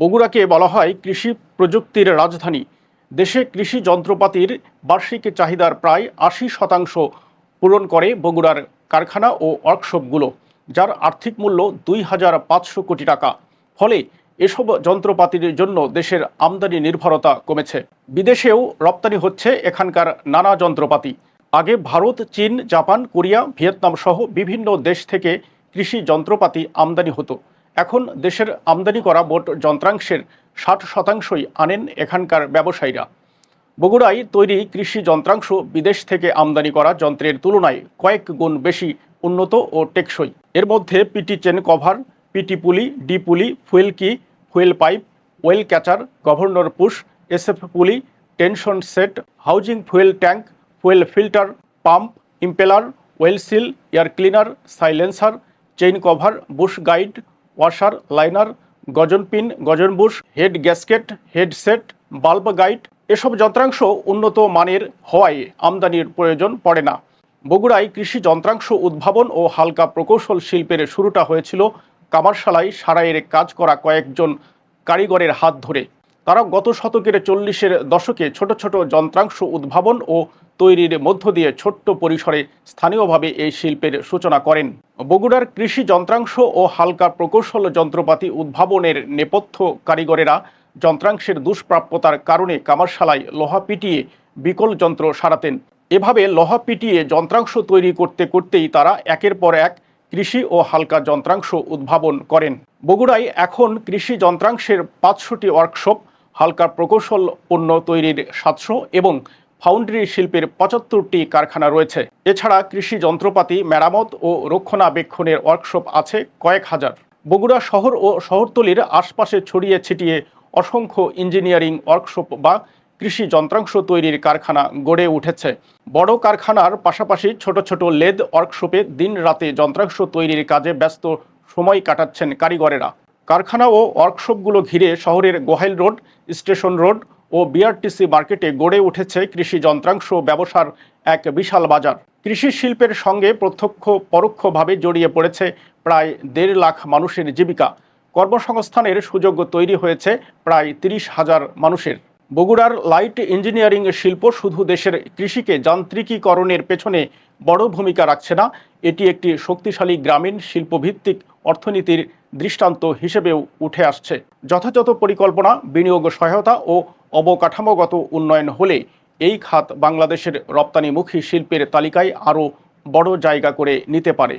বগুড়াকে বলা হয় কৃষি প্রযুক্তির রাজধানী। দেশে কৃষি যন্ত্রপাতির বার্ষিক চাহিদার প্রায় আশি শতাংশ পূরণ করে বগুড়ার কারখানা ও ওয়ার্কশপগুলো, যার আর্থিক মূল্য দুই হাজার পাঁচশো কোটি টাকা। ফলে এসব যন্ত্রপাতির জন্য দেশের আমদানি নির্ভরতা কমেছে। বিদেশেও রপ্তানি হচ্ছে এখানকার নানা যন্ত্রপাতি। আগে ভারত, চীন, জাপান, কোরিয়া, ভিয়েতনাম সহ বিভিন্ন দেশ থেকে কৃষি যন্ত্রপাতি আমদানি হতো। এখন দেশের আমদানি করা মোট যন্ত্রাংশের ষাট শতাংশই আনেন এখানকার ব্যবসায়ীরা। বগুড়ায় তৈরি কৃষি যন্ত্রাংশ বিদেশ থেকে আমদানি করা যন্ত্রের তুলনায় কয়েক গুণ বেশি উন্নত ও টেকসই। এর মধ্যে PT chain cover, PT pulley, D pulley, fuel key, fuel pipe, oil catcher, governor push, SF pulley, tension set, housing fuel tank, fuel filter, pump, impeller, oil seal, air cleaner, silencer, chain cover, bush guide washer liner, gudgeon pin, gudgeon bush, head gasket headset bulb guide, এসব যন্ত্রাংশ উন্নত মানের হওয়ায় আমদানির প্রয়োজন পড়ে না। বগুড়ায় কৃষি যন্ত্রাংশ উদ্ভাবন ও হালকা প্রকৌশল শিল্পের শুরুটা হয়েছিল কামারশালায় সারাইয়ের কাজ করা কয়েকজন কারিগরের হাত ধরে। তারা গত শতকের চল্লিশের দশকে ছোট ছোট যন্ত্রাংশ উদ্ভাবন ও তৈরির মধ্য দিয়ে ছোট্ট পরিসরে স্থানীয়ভাবে এই শিল্পের সূচনা করেন। বগুড়ার কৃষি যন্ত্রাংশ ও হালকা প্রকৌশল যন্ত্রপাতি উদ্ভাবনের নেপথ্য কারিগরেরা যন্ত্রাংশের দুষ্প্রাপ্যতার কারণে কামারশালায় লোহা পিটিয়ে বিকল যন্ত্র সারাতেন। এভাবে লোহা পিটিয়ে যন্ত্রাংশ তৈরি করতে করতেই তারা একের পর এক কৃষি ও হালকা যন্ত্রাংশ উদ্ভাবন করেন। বগুড়ায় এখন কৃষি যন্ত্রাংশের পাঁচশোটি ওয়ার্কশপ, হালকা প্রকৌশল পণ্য তৈরির সাতশো এবং ফাউন্ডারি শিল্পের পঁচাত্তরটি কারখানা রয়েছে। এছাড়া কৃষি যন্ত্রপাতি, মেরামত ও রক্ষণাবেক্ষণের ওয়ার্কশপ আছে কয়েক হাজার। বগুড়া শহর ও শহরতলির আশপাশে ছড়িয়ে ছিটিয়ে অসংখ্য ইঞ্জিনিয়ারিং ওয়ার্কশপ বা কৃষি যন্ত্রাংশ তৈরির কারখানা গড়ে উঠেছে। বড় কারখানার পাশাপাশি ছোট ছোট লেদ ওয়ার্কশপে দিন রাতে যন্ত্রাংশ তৈরির কাজে ব্যস্ত সময় কাটাচ্ছেন কারিগরেরা। কারখানা ও ওয়ার্কশপগুলো ঘিরে শহরের গোহাইল রোড, স্টেশন রোড ও বিআরটিসি মার্কেটে গড়ে উঠেছে কৃষি যন্ত্রাংশ ব্যবসার এক বিশাল বাজার। কৃষি শিল্পের সঙ্গে প্রত্যক্ষ পরোক্ষভাবে জড়িয়ে পড়েছে প্রায় দেড় লাখ মানুষের জীবিকা। কর্মসংস্থানের সুযোগ তৈরি হয়েছে প্রায় তিরিশ হাজার মানুষের। বগুড়ার লাইট ইঞ্জিনিয়ারিং শিল্প শুধু দেশের কৃষিকে যান্ত্রিকীকরণের পেছনে বড় ভূমিকা রাখছে না, এটি একটি শক্তিশালী গ্রামীণ শিল্পভিত্তিক অর্থনীতির দৃষ্টান্ত হিসেবেও উঠে আসছে। যথাযথ পরিকল্পনা, বিনিয়োগ সহায়তা ও অবকাঠামোগত উন্নয়ন হলে এই খাত বাংলাদেশের রপ্তানিমুখী শিল্পের তালিকায় আরও বড় জায়গা করে নিতে পারে।